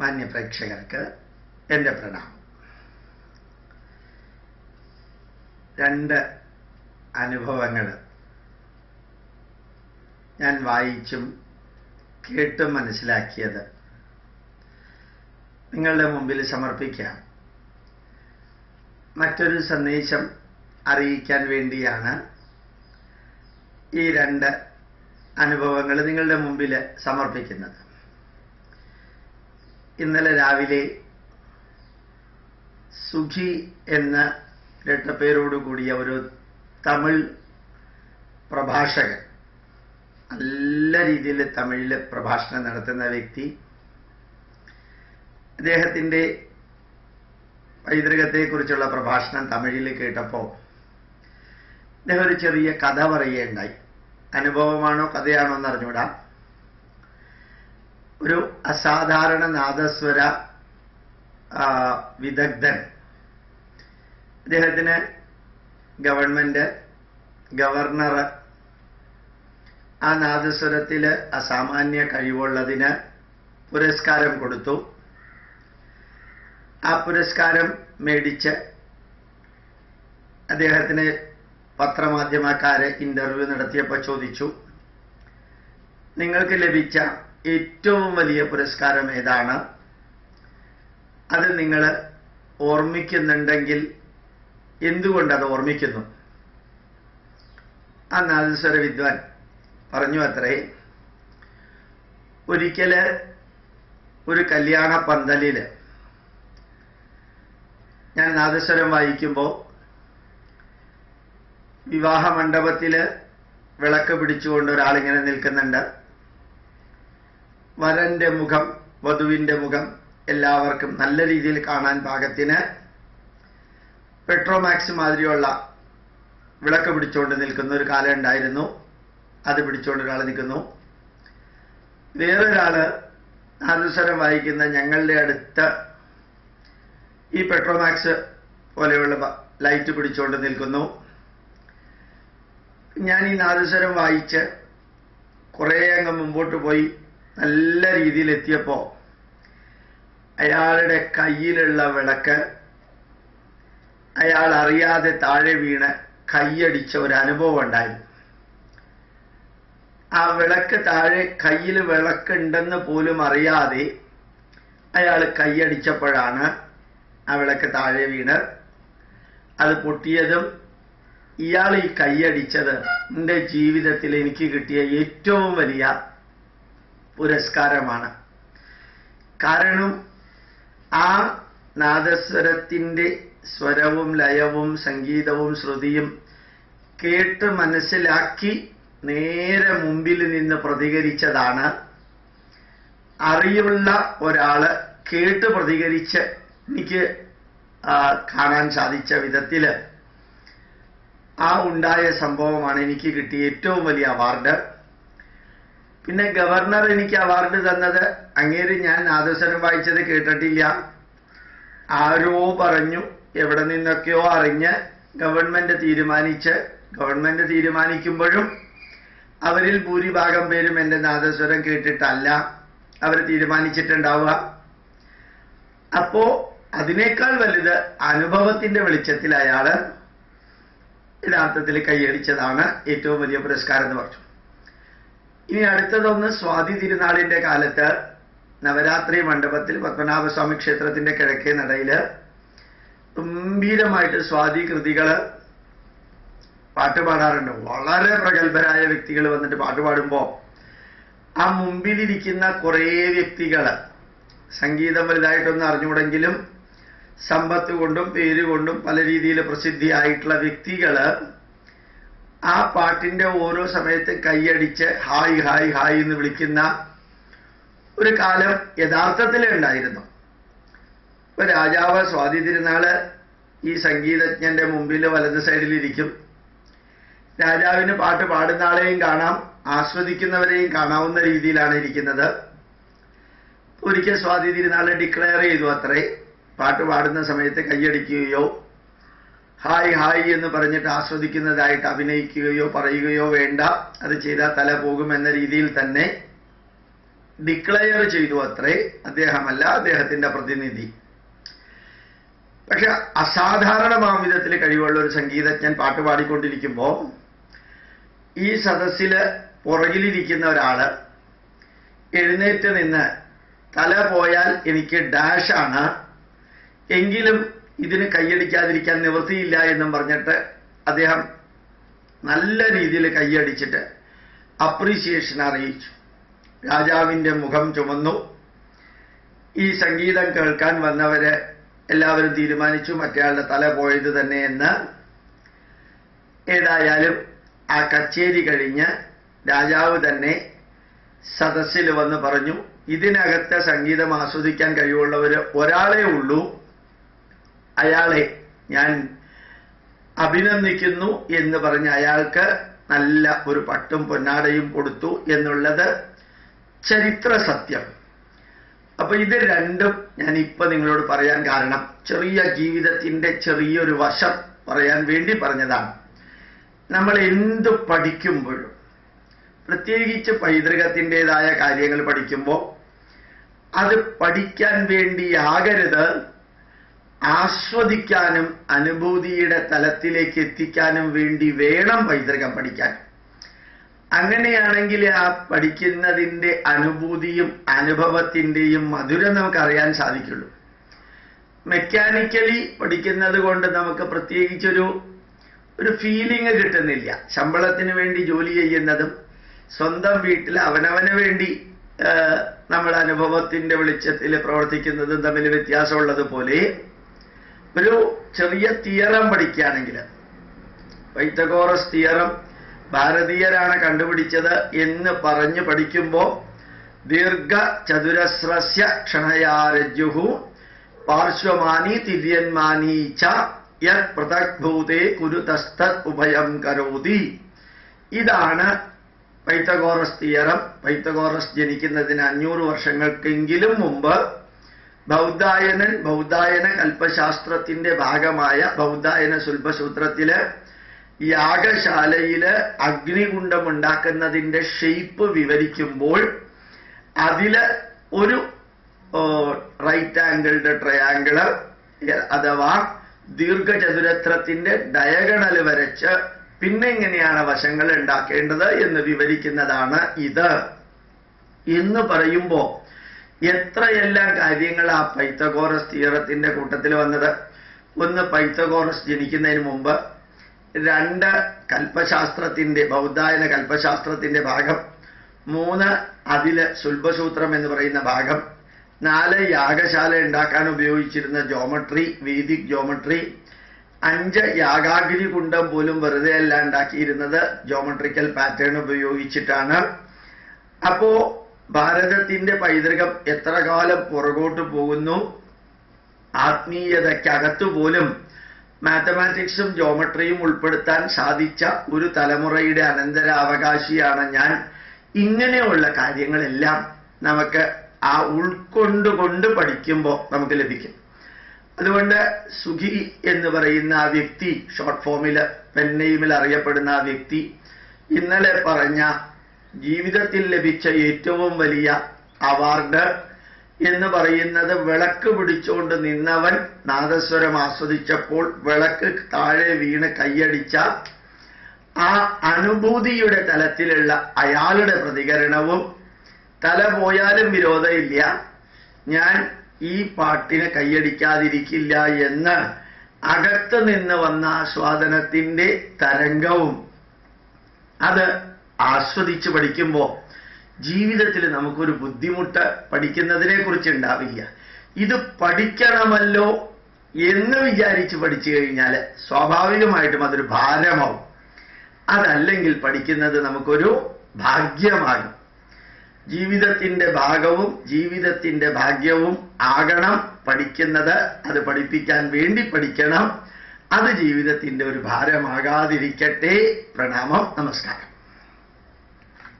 മാന്യപ്രേക്ഷകർക്ക് എന്റെ പ്രണാമം. രണ്ട് അനുഭവങ്ങൾ ഞാൻ വായിച്ചും കേട്ടും മനസ്സിലാക്കിയത് നിങ്ങളുടെ മുമ്പിൽ സമർപ്പിക്കാം. മറ്റൊരു സന്ദേശം അറിയിക്കാൻ വേണ്ടിയാണ് ഈ രണ്ട് അനുഭവങ്ങൾ നിങ്ങളുടെ മുമ്പിൽ സമർപ്പിക്കുന്നത്. ഇന്നലെ രാവിലെ സുഖി എന്ന രട്ടപ്പേരോടുകൂടിയ ഒരു തമിഴ് പ്രഭാഷകൻ നല്ല രീതിയിൽ തമിഴിൽ പ്രഭാഷണം നടത്തുന്ന വ്യക്തി അദ്ദേഹത്തിന്റെ പൈതൃകത്തെക്കുറിച്ചുള്ള പ്രഭാഷണം തമിഴിൽ കേട്ടപ്പോൾ അദ്ദേഹം ഒരു ചെറിയ കഥ പറയുകയുണ്ടായി. അനുഭവമാണോ കഥയാണോ എന്ന് അറിഞ്ഞൂടാ ഒരു അസാധാരണ നാദസ്വര വിദഗ്ധൻ. അദ്ദേഹത്തിന് ഗവൺമെന്റ് ഗവർണർ ആ നാദസ്വരത്തിൽ അസാമാന്യ കഴിവുള്ളതിന് പുരസ്കാരം കൊടുത്തു. ആ പുരസ്കാരം മേടിച്ച് അദ്ദേഹത്തിന് പത്രമാധ്യമക്കാരെ ഇന്റർവ്യൂ നടത്തിയപ്പോൾ ചോദിച്ചു നിങ്ങൾക്ക് ലഭിച്ച ഏറ്റവും വലിയ പുരസ്കാരം ഏതാണ്? അത് നിങ്ങൾ ഓർമ്മിക്കുന്നുണ്ടെങ്കിൽ എന്തുകൊണ്ട് അത് ഓർമ്മിക്കുന്നു? ആ നാദസ്വര വിദ്വാൻ പറഞ്ഞു അത്രേ. ഒരിക്കൽ ഒരു കല്യാണ പന്തലിൽ ഞാൻ നാദസ്വരം വായിക്കുമ്പോൾ വിവാഹ മണ്ഡപത്തിൽ വിളക്ക് പിടിച്ചുകൊണ്ട് ഒരാളിങ്ങനെ നിൽക്കുന്നുണ്ട്. വരന്റെ മുഖം വധുവിന്റെ മുഖം എല്ലാവർക്കും നല്ല രീതിയിൽ കാണാൻ പാകത്തിന് പെട്രോമാക്സ് മാതിരിയുള്ള വിളക്ക് പിടിച്ചുകൊണ്ട് നിൽക്കുന്ന ഒരു കാലം ഉണ്ടായിരുന്നു. അത് പിടിച്ചുകൊണ്ട് ഒരാൾ നിൽക്കുന്നു. വേറൊരാൾ അനുസരം വായിക്കുന്ന ഞങ്ങളുടെ അടുത്ത് ഈ പെട്രോമാക്സ് പോലെയുള്ള ലൈറ്റ് പിടിച്ചുകൊണ്ട് നിൽക്കുന്നു. ഞാൻ ഈ നാദസ്വരം വായിച്ച് കുറേ അങ്ങ് മുമ്പോട്ട് പോയി നല്ല രീതിയിൽ എത്തിയപ്പോൾ അയാളുടെ കയ്യിലുള്ള വിളക്ക് അയാൾ അറിയാതെ താഴെ വീണ് കൈയടിച്ച ഒരു അനുഭവം ഉണ്ടായിരുന്നു ആ വിളക്ക് താഴെ കയ്യിൽ വിളക്കുണ്ടെന്ന് പോലും അറിയാതെ അയാൾ കൈയടിച്ചപ്പോഴാണ് ആ വിളക്ക് താഴെ വീണ്. അത് പൊട്ടിയതും ഇയാൾ ഈ കൈയടിച്ചത് എന്റെ ജീവിതത്തിൽ എനിക്ക് കിട്ടിയ ഏറ്റവും വലിയ പുരസ്കാരമാണ്. കാരണം ആ നാദസ്വരത്തിന്റെ സ്വരവും ലയവും സംഗീതവും ശ്രുതിയും കേട്ട് മനസ്സിലാക്കി നേരെ മുമ്പിൽ നിന്ന് പ്രതികരിച്ചതാണ്. അറിയുള്ള ഒരാൾ കേട്ട് പ്രതികരിച്ച് എനിക്ക് കാണാൻ സാധിച്ച വിധത്തിൽ ആ ഉണ്ടായ സംഭവമാണ് എനിക്ക് കിട്ടിയ ഏറ്റവും വലിയ അവാർഡ്. പിന്നെ ഗവർണർ എനിക്ക് അവാർഡ് തന്നത് അങ്ങേര് ഞാൻ നാദസ്വരം വായിച്ചത് കേട്ടിട്ടില്ല. ആരോ പറഞ്ഞു എവിടെ നിന്നൊക്കെയോ അറിഞ്ഞ് ഗവൺമെന്റ് തീരുമാനിച്ച് ഗവൺമെന്റ് തീരുമാനിക്കുമ്പോഴും അവരിൽ ഭൂരിഭാഗം പേരും എന്റെ നാദസ്വരം കേട്ടിട്ടല്ല. അവർ തീരുമാനിച്ചിട്ടുണ്ടാവുക. അപ്പോ അതിനേക്കാൾ വലുത് അനുഭവത്തിന്റെ വെളിച്ചത്തിൽ അയാൾ യഥാർത്ഥത്തിൽ കൈയടിച്ചതാണ് ഏറ്റവും വലിയ പുരസ്കാരം എന്ന് പറഞ്ഞു. ഇനി അടുത്തതൊന്ന് സ്വാതി തിരുനാളിന്റെ കാലത്ത് നവരാത്രി മണ്ഡപത്തിൽ പത്മനാഭസ്വാമി ക്ഷേത്രത്തിന്റെ കിഴക്കേ നടയിൽ ഗംഭീരമായിട്ട് സ്വാതി കൃതികൾ പാട്ട് പാടാറുണ്ട്. വളരെ പ്രഗത്ഭരായ വ്യക്തികൾ വന്നിട്ട് പാട്ട് പാടുമ്പോൾ ആ മുമ്പിലിരിക്കുന്ന കുറേ വ്യക്തികൾ സംഗീതം വലുതായിട്ടൊന്നും അറിഞ്ഞുകൂടെങ്കിലും സമ്പത്ത് കൊണ്ടും പേര് കൊണ്ടും പല രീതിയിൽ പ്രസിദ്ധിയായിട്ടുള്ള വ്യക്തികൾ ആ പാട്ടിന്റെ ഓരോ സമയത്ത് കൈയടിച്ച് ഹായ് ഹായ് ഹായ് എന്ന് വിളിക്കുന്ന ഒരു കാലം യഥാർത്ഥത്തിൽ ഉണ്ടായിരുന്നു. ഇപ്പൊ രാജാവ് സ്വാതി തിരുനാൾ ഈ സംഗീതജ്ഞന്റെ മുമ്പിൽ വലത് സൈഡിലിരിക്കും രാജാവിന് പാട്ട് പാടുന്ന ആളെയും കാണാം ആസ്വദിക്കുന്നവരെയും കാണാവുന്ന രീതിയിലാണ് ഇരിക്കുന്നത്. ഒരിക്കൽ സ്വാതി തിരുനാൾ ഡിക്ലെയർ ചെയ്തു അത്രേ. പാട്ട് പാടുന്ന സമയത്ത് കൈയടിക്കുകയോ ഹായ് ഹായ് എന്ന് പറഞ്ഞിട്ട് ആസ്വദിക്കുന്നതായിട്ട് അഭിനയിക്കുകയോ പറയുകയോ വേണ്ട. അത് ചെയ്താൽ തല പോകും എന്ന രീതിയിൽ തന്നെ ഡിക്ലെയർ ചെയ്തു അത്രേ. അദ്ദേഹമല്ല അദ്ദേഹത്തിന്റെ പ്രതിനിധി. പക്ഷെ അസാധാരണമാം വിധത്തിൽ കഴിവുള്ള ഒരു സംഗീതജ്ഞൻ പാട്ട് പാടിക്കൊണ്ടിരിക്കുമ്പോൾ ഈ സദസ്സിൽ പുറകിലിരിക്കുന്ന ഒരാൾ എഴുന്നേറ്റ് നിന്ന് തല പോയാൽ എനിക്ക് ഡാഷാണ് എങ്കിലും ഇതിന് കൈയടിക്കാതിരിക്കാൻ നിവൃത്തിയില്ല എന്നും പറഞ്ഞിട്ട് അദ്ദേഹം നല്ല രീതിയിൽ കൈയടിച്ചിട്ട് അപ്രീസിയേഷൻ അറിയിച്ചു. രാജാവിന്റെ മുഖം ചുമന്നു. ഈ സംഗീതം കേൾക്കാൻ വന്നവരെ എല്ലാവരും തീരുമാനിച്ചു. മറ്റേയാളുടെ തല പോയത് തന്നെ എന്ന്. ഏതായാലും ആ കച്ചേരി കഴിഞ്ഞ് രാജാവ് തന്നെ സദസ്സിൽ വന്ന് പറഞ്ഞു ഇതിനകത്തെ സംഗീതം ആസ്വദിക്കാൻ കഴിവുള്ളവർ ഒരാളേ ഉള്ളൂ. അയാളെ ഞാൻ അഭിനന്ദിക്കുന്നു എന്ന് പറഞ്ഞ് അയാൾക്ക് നല്ല ഒരു പട്ടും പൊന്നാടയും കൊടുത്തു എന്നുള്ളത് ചരിത്ര സത്യം. അപ്പൊ ഇത് രണ്ടും ഞാൻ ഇപ്പൊ നിങ്ങളോട് പറയാൻ കാരണം ചെറിയ ജീവിതത്തിന്റെ ചെറിയൊരു വശം പറയാൻ വേണ്ടി പറഞ്ഞതാണ്. നമ്മൾ എന്ത് പഠിക്കുമ്പോഴും പ്രത്യേകിച്ച് പൈതൃകത്തിന്റെതായ കാര്യങ്ങൾ പഠിക്കുമ്പോൾ അത് പഠിക്കാൻ വേണ്ടിയാകരുത് ആസ്വദിക്കാനും അനുഭൂതിയുടെ തലത്തിലേക്ക് എത്തിക്കാനും വേണ്ടി വേണം പൈതൃകം പഠിക്കാൻ. അങ്ങനെയാണെങ്കിൽ ആ പഠിക്കുന്നതിന്റെ അനുഭൂതിയും അനുഭവത്തിന്റെയും മധുരം നമുക്കറിയാൻ സാധിക്കുള്ളൂ. മെക്കാനിക്കലി പഠിക്കുന്നത് കൊണ്ട് നമുക്ക് പ്രത്യേകിച്ചൊരു ഒരു ഫീലിംഗ് കിട്ടുന്നില്ല. ശമ്പളത്തിന് വേണ്ടി ജോലി ചെയ്യുന്നതും സ്വന്തം വീട്ടിൽ അവനവന് വേണ്ടി നമ്മുടെ അനുഭവത്തിന്റെ വെളിച്ചത്തിൽ പ്രവർത്തിക്കുന്നതും തമ്മിൽ വ്യത്യാസമുള്ളത് പോലെ ഒരു ചെറിയ തിയറം പഠിക്കുകയാണെങ്കിൽ പൈത്തഗോറസ് തിയറം ഭാരതീയരാണ് കണ്ടുപിടിച്ചത് എന്ന് പറഞ്ഞ് പഠിക്കുമ്പോൾ ദീർഘ ചതുരസ്രസ്യ ക്ഷണയാരജുഹു പാർശ്വമാനി തിര്യന്മാനി ച യത് പൃഥക്ഭൂതേ കുരുതസ്ഥ ഉഭയം കരോതി. ഇതാണ് പൈത്തഗോറസ് തിയറം. പൈത്തഗോറസ് ജനിക്കുന്നതിന് അഞ്ഞൂറ് വർഷങ്ങൾക്കെങ്കിലും മുമ്പ് ബൗദ്ധായനൻ ബൗദ്ധായന കൽപ്പശാസ്ത്രത്തിന്റെ ഭാഗമായ ബൗദ്ധായന ശുൽഭസൂത്രത്തിൽ യാഗശാലയിൽ അഗ്നികുണ്ഡം ഉണ്ടാക്കുന്നതിന്റെ ഷെയ്പ്പ് വിവരിക്കുമ്പോൾ അതിൽ ഒരു റൈറ്റ് ആംഗിൾഡ് ട്രയാങ്കിൾ അഥവാ ദീർഘചതുരത്രത്തിന്റെ ഡയഗണൽ വരച്ച് പിന്നെ എങ്ങനെയാണ് വശങ്ങൾ ഉണ്ടാക്കേണ്ടത് എന്ന് വിവരിക്കുന്നതാണ് ഇത്. എന്ന് പറയുമ്പോൾ എത്രയെല്ലാം കാര്യങ്ങൾ ആ പൈത്തഗോറസ് തീറത്തിന്റെ കൂട്ടത്തിൽ വന്നത്? ഒന്ന് പൈത്തഗോറസ് ജനിക്കുന്നതിന് മുമ്പ്. രണ്ട് കൽപ്പശാസ്ത്രത്തിന്റെ ബൗദ്ധായന കൽപ്പശാസ്ത്രത്തിന്റെ ഭാഗം. മൂന്ന് അതിൽ ശുൽഭസൂത്രം എന്ന് പറയുന്ന ഭാഗം. നാല് യാഗശാല ഉണ്ടാക്കാൻ ഉപയോഗിച്ചിരുന്ന ജോമട്രി വേദിക് ജോമട്രി അഞ്ച് യാഗാഗ്നി കുണ്ടം പോലും വെറുതെ അല്ല ഉണ്ടാക്കിയിരുന്നത്. ജോമട്രിക്കൽ പാറ്റേൺ ഉപയോഗിച്ചിട്ടാണ്. അപ്പോ ഭാരതത്തിന്റെ പൈതൃകം എത്ര കാലം പുറകോട്ട് പോകുന്നു? ആത്മീയതയ്ക്കകത്തു പോലും മാത്തമാറ്റിക്സും ജോമട്രിയും ഉൾപ്പെടുത്താൻ സാധിച്ച ഒരു തലമുറയുടെ അനന്തരാവകാശിയാണ് ഞാൻ. ഇങ്ങനെയുള്ള കാര്യങ്ങളെല്ലാം നമുക്ക് ആ ഉൾക്കൊണ്ടുകൊണ്ട് പഠിക്കുമ്പോൾ നമുക്ക് ലഭിക്കും. അതുകൊണ്ട് സുഖി എന്ന് പറയുന്ന ആ വ്യക്തി ഷോർട്ട് ഫോമിൽ പെൻനെയിമിൽ അറിയപ്പെടുന്ന ആ വ്യക്തി ഇന്നലെ പറഞ്ഞ ജീവിതത്തിൽ ലഭിച്ച ഏറ്റവും വലിയ അവാർഡ് എന്ന് പറയുന്നത് വിളക്ക് പിടിച്ചുകൊണ്ട് നിന്നവൻ നാദസ്വരം ആസ്വദിച്ചപ്പോൾ വിളക്ക് താഴെ വീണ് കൈയടിച്ച ആ അനുഭൂതിയുടെ തലത്തിലുള്ള അയാളുടെ പ്രതികരണവും തല പോയാലും വിരോധമില്ല. ഞാൻ ഈ പാട്ടിന് കൈയടിക്കാതിരിക്കില്ല എന്ന് അകത്ത് നിന്ന് വന്ന ആസ്വാദനത്തിന്റെ തരംഗവും. അത് ആസ്വദിച്ച് പഠിക്കുമ്പോൾ ജീവിതത്തിൽ നമുക്കൊരു ബുദ്ധിമുട്ട് പഠിക്കുന്നതിനെ കുറിച്ച് ഉണ്ടാവില്ല. ഇത് പഠിക്കണമല്ലോ എന്ന് വിചാരിച്ച് പഠിച്ചു കഴിഞ്ഞാൽ സ്വാഭാവികമായിട്ടും അതൊരു ഭാരമാവും. അതല്ലെങ്കിൽ പഠിക്കുന്നത് നമുക്കൊരു ഭാഗ്യമാകും. ജീവിതത്തിന്റെ ഭാഗവും ജീവിതത്തിന്റെ ഭാഗ്യവും ആകണം. പഠിക്കുന്നത് അത് പഠിപ്പിക്കാൻ വേണ്ടി പഠിക്കണം. അത് ജീവിതത്തിന്റെ ഒരു ഭാരമാകാതിരിക്കട്ടെ. പ്രണാമം. നമസ്കാരം.